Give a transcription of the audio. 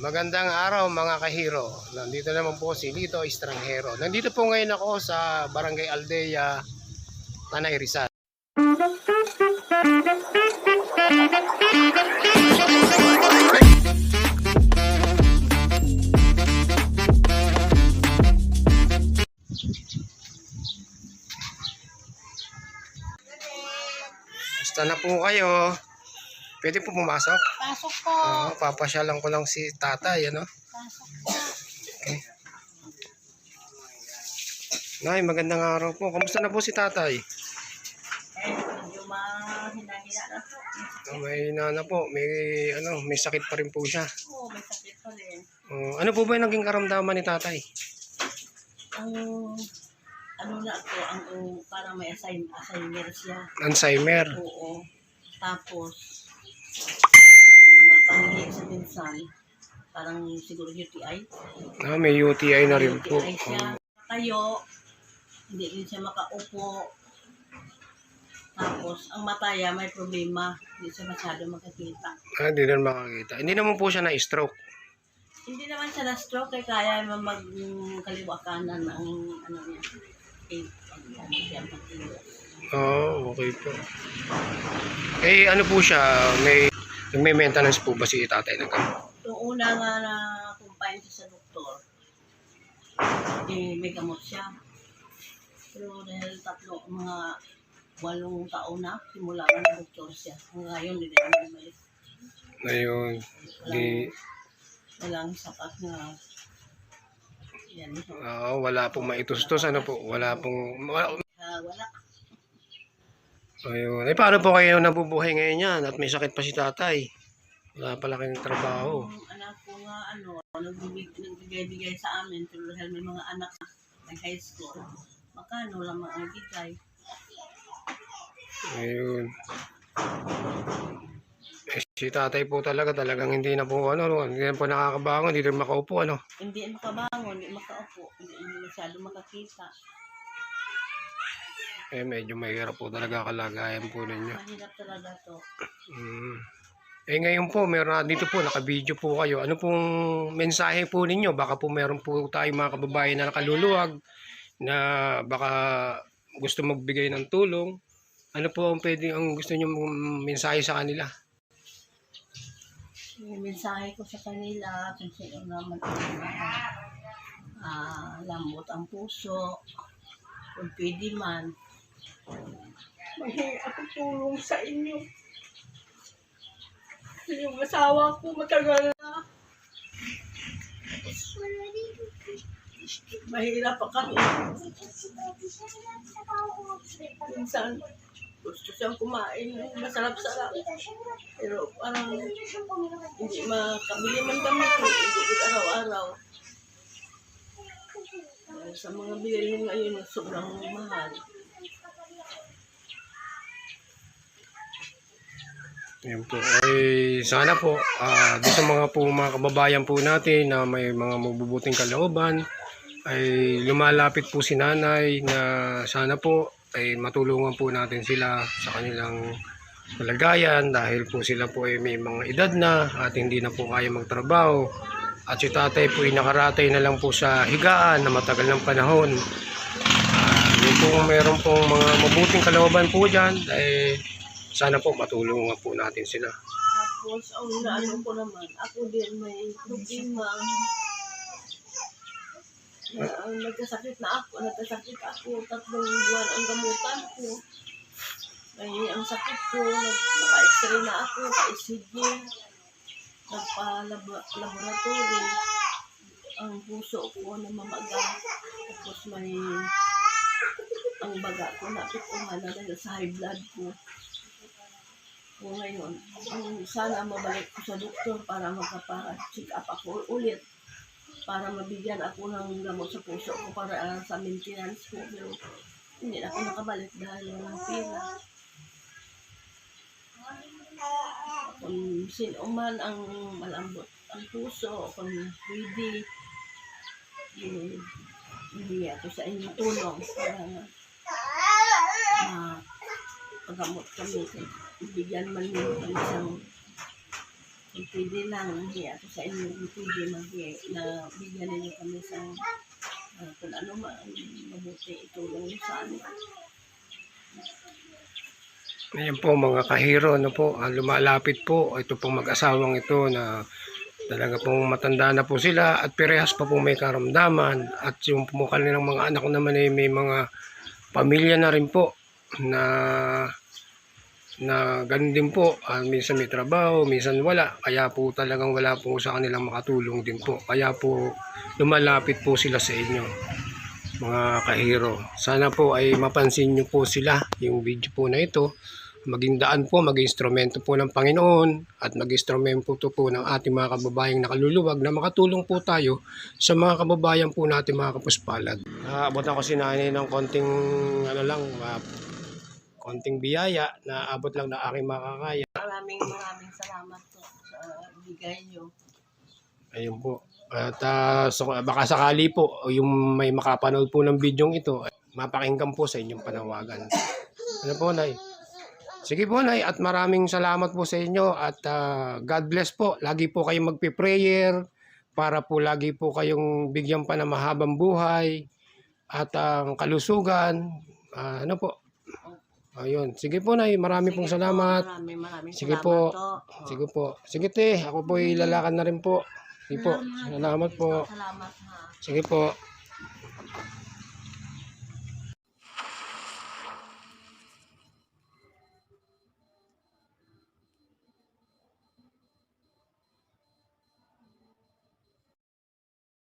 Magandang araw mga kahiro. Nandito naman po si Lito Estranghero. Nandito po ngayon ako sa Barangay Aldea, Tanay Rizal. Basta na po kayo. Pwede po pumasok? Pasok po. Oo, papasyalan ko lang si tatay, ano? Pasok po. Nay, magandang araw po. Kamusta na po si tatay? Eh, medyo mahina-hina na po. Oh, may nana po, may ano, may sakit pa rin po siya. Oo, may sakit pa rin. Oh, ano po ba yung naging karamdaman ni tatay? Ang, ano na to, ang parang may assign, assigner siya. Alzheimer. Oo. Tapos, um, magpahingi sa minsan, parang siguro UTI. Ah, may UTI na rin po. UTI siya. Tayo, hindi rin siya makaupo. Tapos, ang mataya may problema. Hindi siya masyado makakita. Ah, hindi na makakita. Hindi naman po siya na-stroke. Hindi naman siya na-stroke eh, kaya naman mag kaliwa kanan ng ano niya. Eh, ano siya, pagkilos. Oo, okay po. Eh, ano po siya, may may maintenance po ba si tatay na gano'n? Yung una nga na kumpain siya sa doktor, eh, may gamot siya. Pero dahil tatlo, mga walong taon na, simula na doktor siya. Ngayon, hindi na bumalik. Ngayon, di, Walang sapat na yan. ah, wala pong maitustos, ano po, wala pong, wala, Ah, wala. Ayun. Eh, paano po kayo nabubuhay ngayon yan at may sakit pa si tatay? Wala pala kayong trabaho. Yung anak ko nga, ano, nagbigay-bigay sa amin, pero dahil may mga anak na nag high school, makano lang ang bigay. Ayun. Eh, si tatay po talaga, talagang hindi na po, ano, no, hindi na po nakakabangon, hindi rin makaupo, ano. Hindi makabangon, hindi makaupo, hindi, hindi masyado makakita. Eh, medyo mahirap po talaga kalagayan po ninyo. Mahirap talaga to. Mm. Eh, ngayon po, meron na dito po, naka-video po kayo. Ano pong mensahe po ninyo? Baka po meron po tayong mga kababayan na nakaluluwag na baka gusto magbigay ng tulong. Ano po ang pwede ang gusto niyo mong mensahe sa kanila? Yung mensahe ko sa kanila, kung sino naman ah, lambot ang puso, kung pwede man, Mahingi ako tulong sa inyo. Yung asawa ko matagal na. Mahirap pa kami. Minsan, gusto siyang kumain masarap-sarap. Pero parang hindi makabili man kami hindi araw-araw. Dahil Sa mga bilhin ngayon, sobrang mahal. Yan po. Ay, sana po, ah, doon sa mga po mga kababayan po natin na may mga mabubuting kalooban, ay lumalapit po si nanay na sana po ay matulungan po natin sila sa kanilang kalagayan dahil po sila po ay may mga edad na at hindi na po kaya magtrabaho. At si tatay po ay nakaratay na lang po sa higaan na matagal ng panahon. Ah, yun po meron pong mga mabuting kalooban po dyan, eh, sana po matulungan po natin sila. Tapos, ang naano ko naman, ako din may problema. Na, ang nagkasakit na ako, nagkasakit ako, tatlong buwan ang gamutan ko. May ang sakit ko, nagpa-x-ray na ako, pa-ECG, nagpa-laboratory. Ang puso ko na mamaga. Tapos may ang baga ko napituhan na dahil sa high blood ko. O ngayon, ang sana mabalik ko sa doktor para magpapa-check up ako ulit para mabigyan ako ng gamot sa puso ko para ah, sa maintenance ko. Pero hindi na ako nakabalik dahil walang pera. Kung sino man ang malambot ang puso, kung pwede, eh, hindi ako sa inyo tulong para ma pagamot kami. Bigyan man nyo ng isang Kung pwede lang, hindi ako sa inyo, kung pwede magi, na bigyan ninyo kami sa uh, kung ano man mabuti itulong sa amin. Ayan po mga kahiro, ano po, ah, lumalapit po ito pong mag-asawang ito na talaga pong matanda na po sila at pirehas pa po may karamdaman at yung po kanilang mga anak naman ay may mga pamilya na rin po na na ganun din po, ah, minsan may trabaho, minsan wala, kaya po talagang wala po sa kanilang makatulong din po. Kaya po lumalapit po sila sa inyo mga kahiro. Sana po ay mapansin nyo po sila yung video po na ito. Maging daan po, maging instrumento po ng Panginoon at maging instrumento po, po ng ating mga kababayang nakaluluwag na makatulong po tayo sa mga kababayan po natin mga kapuspalad. Naabot ako si nanay ng konting ano lang, ah, konting biyaya na abot lang na aking makakaya. Maraming maraming salamat po sa bigay niyo. Ayun po. At ah, so, baka sakali po, yung may makapanood po ng video ito, mapakinggan po sa inyong panawagan. Ano po, Nay? Sige po, Nay. At maraming salamat po sa inyo. At ah, God bless po. Lagi po kayong magpi-prayer para po lagi po kayong bigyan pa ng mahabang buhay at ang kalusugan. Ah, ano po? Ayun. Sige po, Nay. Marami pong Sige po, salamat. Maraming Sige salamat po. po. Sige po. Sige, te. Ako po ilalakad na rin po. Sige po. Salamat po. Salamat ha. Sige po.